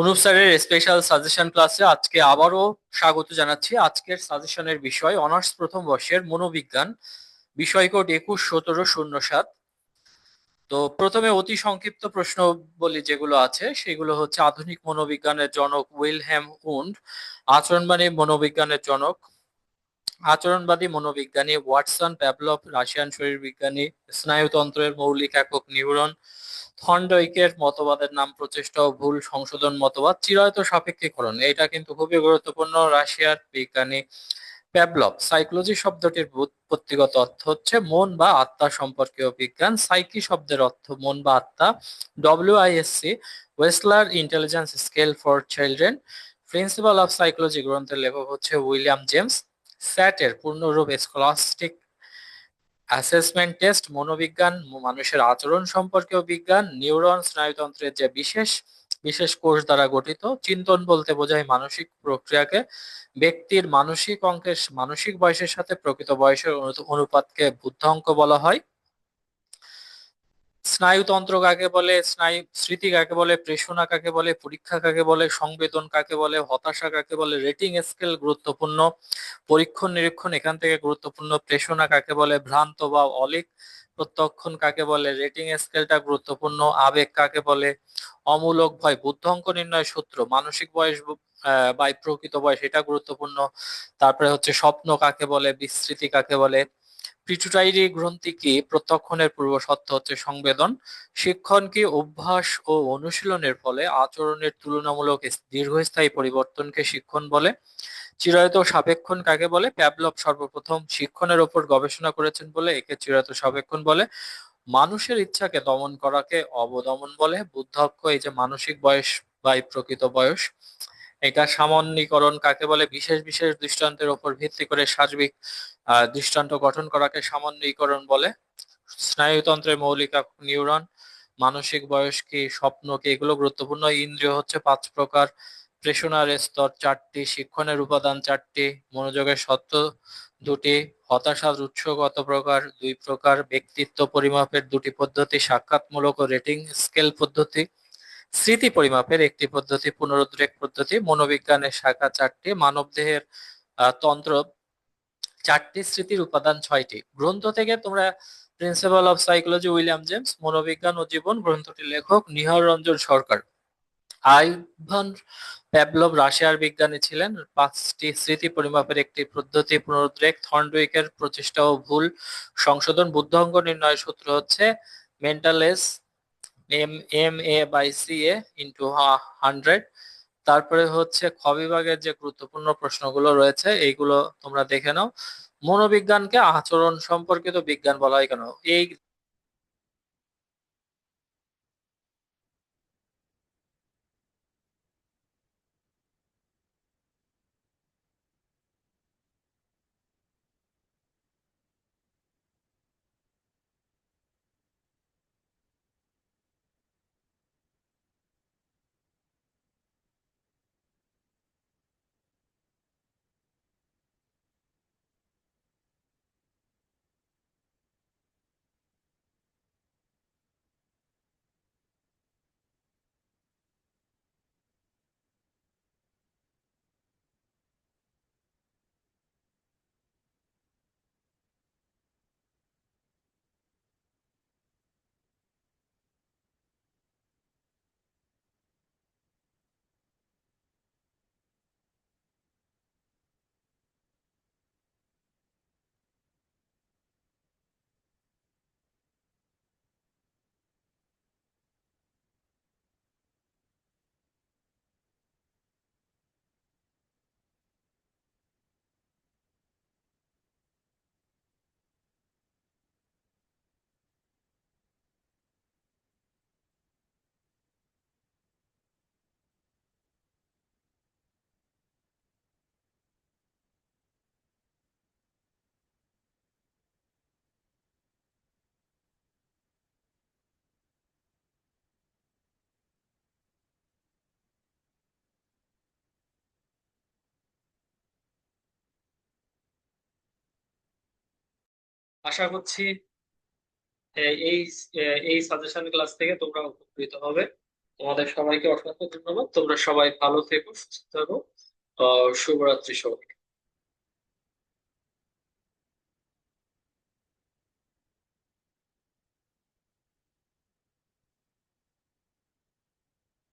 অনুপ স্যারের special suggestion ক্লাসে আজকে আবারও স্বাগত জানাচ্ছি। আজকের সাজেশনের বিষয় অনার্স প্রথম বর্ষের মনোবিজ্ঞান, বিষয় কোড একুশ সতেরো শূন্য সাত। তো প্রথমে অতি সংক্ষিপ্ত প্রশ্ন বলি যেগুলো আছে, সেগুলো হচ্ছে আধুনিক মনোবিজ্ঞানের জনক উইলহ্যাম উন্ড, আচরণবাদী মনোবিজ্ঞানের জনক, আচরণবাদী মনোবিজ্ঞানী ওয়াটসন, প্যাভলভ, রাশিয়ান শরীরবিজ্ঞানী, স্নায়ুতন্ত্রের মৌলিক একক নিউরন থন্ডইকের মতবাদের নাম প্রচেষ্টা ভুল সংশোধন মতবাদ চিরায়ত সাপেক্ষীকরণ এটা কিন্তু খুবই গুরুত্বপূর্ণ। রাশিয়ার বিজ্ঞানী প্যাবলভ সাইকোলজি শব্দটির উৎপত্তিগত অর্থ হচ্ছে মন বা আত্মা সম্পর্কীয় বিজ্ঞান। সাইকি শব্দের অর্থ মন বা আত্মা। WISC Wechsler intelligence scale for children principal of psychology গ্রন্থের লেখক হচ্ছে উইলিয়াম জেমস। স্যাটের পূর্ণরূপ স্কলাস্টিক অ্যাসেসমেন্ট টেস্ট মনোবিজ্ঞান, মানুষের আচরণ সম্পর্কেও বিজ্ঞান নিউরন স্নায়ুতন্ত্রের যে বিশেষ বিশেষ কোষ দ্বারা গঠিত, চিন্তন বলতে বোঝায় মানসিক প্রক্রিয়াকে, ব্যক্তির মানসিক অঙ্কের, মানসিক বয়সের সাথে প্রকৃত বয়সের অনুপাতকে বুদ্ধ অঙ্ক বলা হয়। স্নায়ুতন্ত্র কাকে বলে স্নায়ু স্মৃতি কাকে বলে প্রেষণা কাকে বলে পরীক্ষা কাকে বলে সংবেদন কাকে বলে হতাশা কাকে বলে রেটিং স্কেল গুরুত্বপূর্ণ পরীক্ষণ নিরীক্ষণ এখান থেকে গুরুত্বপূর্ণ প্রেষণা কাকে বলে ভ্রান্ত বা অলিক প্রত্যক্ষণ কাকে বলে রেটিং স্কেলটা গুরুত্বপূর্ণ আবেগ কাকে বলে অমূলক ভয় বুদ্ধাঙ্ক নির্ণয় সূত্র মানসিক বয়স বা প্রকৃত বয়স এটা গুরুত্বপূর্ণ তারপরে হচ্ছে স্বপ্ন কাকে বলে বিস্তৃতি কাকে বলে পিটুটাইরি গ্রন্থি কি প্রত্যক্ষণের পূর্ব সত্য হচ্ছে সংবেদন? শিক্ষণ কি অভ্যাস ও অনুশীলনের ফলে আচরণের তুলনামূলক দীর্ঘস্থায়ী পরিবর্তনকে শিক্ষণ বলে? চিরায়ত সাপেক্ষণ কাকে বলে? প্যাবলভ সর্বপ্রথম শিক্ষণের ওপর গবেষণা করেছেন বলে একে চিরায়ত সাপেক্ষণ বলে। মানুষের ইচ্ছাকে দমন করাকে অবদমন বলে। বুদ্ধক্ষ এই যে মানসিক বয়স বা প্রকৃত বয়স। এটা সামান্যীকরণ কাকে বলে? বিশেষ বিশেষ দৃষ্টান্তের উপর ভিত্তি করে সার্বিক দৃষ্টান্ত গঠন করাকে সামান্যীকরণ বলে। স্নায়ুতন্ত্রের মৌলিক নিউরন, মানসিক বয়স কি, স্বপ্ন কি, এগুলো গুরুত্বপূর্ণ। ইন্দ্রিয় হচ্ছে পাঁচ প্রকার। প্রেষণার স্তর চারটি, শিক্ষণের উপাদান চারটি, মনোযোগের সত্য দুটি, হতাশার উৎস কত প্রকার দুই প্রকার, ব্যক্তিত্ব পরিমাপের দুটি পদ্ধতি, সাক্ষাৎমূলক ও রেটিং স্কেল পদ্ধতি। স্মৃতি পরিমাপের একটি পদ্ধতি, পুনরুদ্রেক পদ্ধতি, মনোবিজ্ঞানের শাখা চারটি, মানবদেহের তন্ত্র চারটি, স্মৃতির উপাদান ছয়টি। গ্রন্থ থেকে তোমরা principle of psychology William James, মনোবিজ্ঞান ও জীবন গ্রন্থটির লেখক নিহর রঞ্জন সরকার। আইভান প্যাবলভ রাশিয়ার বিজ্ঞানী ছিলেন। পাঁচটি স্মৃতি পরিমাপের একটি পদ্ধতি, পুনরুদ্রেক, থর্নডুইকের প্রচেষ্টা ও ভুল সংশোধন, বুদ্ধ অঙ্গ নির্ণয় সূত্র হচ্ছে মেন্টালেস M M A by C A into hundred তারপরে হচ্ছে খ বিভাগের যে গুরুত্বপূর্ণ প্রশ্নগুলো রয়েছে, এইগুলো তোমরা দেখে নাও। মনোবিজ্ঞানকে আচরণ সম্পর্কিত বিজ্ঞান বলা হয় কেন? এই আশা করছি এই এই সাজেশন ক্লাস থেকে তোমরা উপকৃত হবে। তোমাদের সবাইকে অসংখ্য ধন্যবাদ। তোমরা সবাই ভালো থেকো, সুস্থ থাকো। শুভরাত্রি সবাইকে।